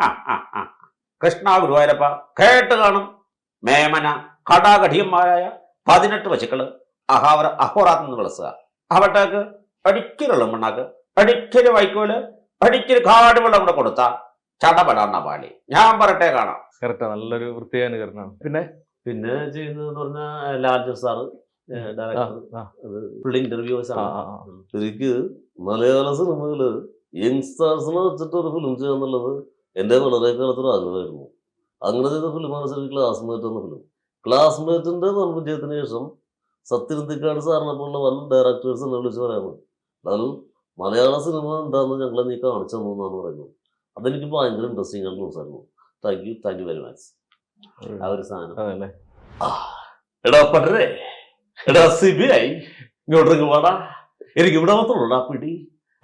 ആ ആ ആ. കൃഷ്ണ ഗുരുവായൂരപ്പ കേട്ട് കാണും. മേമന കടാകഠിയന്മാരായ പതിനെട്ട് പശുക്കൾ അഹാവര അഹോറാത്ത് നിന്ന് വിളസുക. അവട്ടേക്ക് അടിക്കലുള്ള മണ്ണാക്ക് അടിക്കൽ വൈക്കോൽ അടിക്കൽ കാട് വെള്ളം കൂടെ കൊടുത്ത ചടപടാണ പാളി. ഞാൻ പറട്ടെ കാണാം. കറക്റ്റാ നല്ലൊരു വൃത്തിയാനുകരണമാണ്. പിന്നെ? പിന്നെ ചെയ്യുന്നത് പറഞ്ഞ ലാൽജു സാറ് ഡയറക്ടർ ഇന്റർവ്യൂസ് ആണ്. എനിക്ക് മലയാള സിനിമകൾ യങ്സ്റ്റേഴ്സിനെ വെച്ചിട്ട് ഒരു ഫിലിം ചെയ്യാന്നുള്ളത് എന്റെ വളരെ കാലത്തൊരു ആഗ്രഹമായിരുന്നു. അങ്ങനെ ചെയ്ത ഫിലിമാണ് ശരി ക്ലാസ്മേറ്റ് എന്ന ഫിലിം ക്ലാസ്മേറ്റിന്റെ വിജയത്തിന് ശേഷം സത്യനന്ദിക്കാട് സാറിനെ പോലുള്ള വൻ ഡയറക്ടേഴ്സ് എന്നെ വിളിച്ച് പറയുന്നത് അതായത് മലയാള സിനിമ എന്താണെന്ന് ഞങ്ങളെ നീ കാണിച്ചു തന്നെന്നാണ് പറയുന്നത്. അതെനിക്ക് ഭയങ്കര ഇൻട്രസ്റ്റിംഗ് ആയിട്ട് സംസാരിക്കുന്നു thank you thank you very much ആ ഒരു സാധനം. എടാ പട്ടരേ എടാ സി ബി ഐ ഇങ്ങോട്ടേക്ക് വാടാ. എനിക്ക് ഇവിടെ മാത്രമുള്ളടാ പിടി.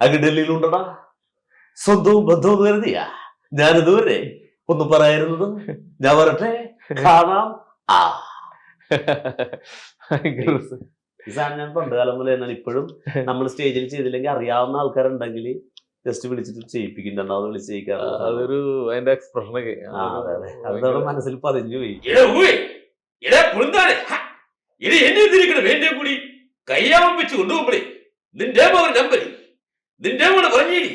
അങ്ങ് ഡൽഹിയിലുണ്ടടാ. സ്വന്തവും ബന്ധവും കരുതിയാ? ഞാനിതുവരെ ഒന്ന് പറയായിരുന്നത് ഞാൻ പറട്ടെ കാണാം. ആ. സാധനം ഞാൻ പണ്ട് കാലം മുതലേ തന്നെയാണ് ഇപ്പോഴും നമ്മൾ സ്റ്റേജിൽ ചെയ്തില്ലെങ്കിൽ അറിയാവുന്ന ആൾക്കാരുണ്ടെങ്കിൽ ജസ്റ്റ് വിളിച്ചിട്ട് ചെയ്യിപ്പിക്കുന്നുണ്ടാവും വിളിച്ച് ചെയ്യിക്കാറുണ്ട് അതൊരു അതിന്റെ എക്സ്പ്രഷനൊക്കെ ഒക്കെ. അതെ, അതെ. അതവിടെ മനസ്സിൽ പതിഞ്ഞു പോയി. കൂടി? കയ്യാമം വെച്ച് കൊണ്ടുപോകുമ്പോഴേ നിന്റെ നമ്പർ നമ്പരി. നിന്റെ മകൻ പറഞ്ഞിരി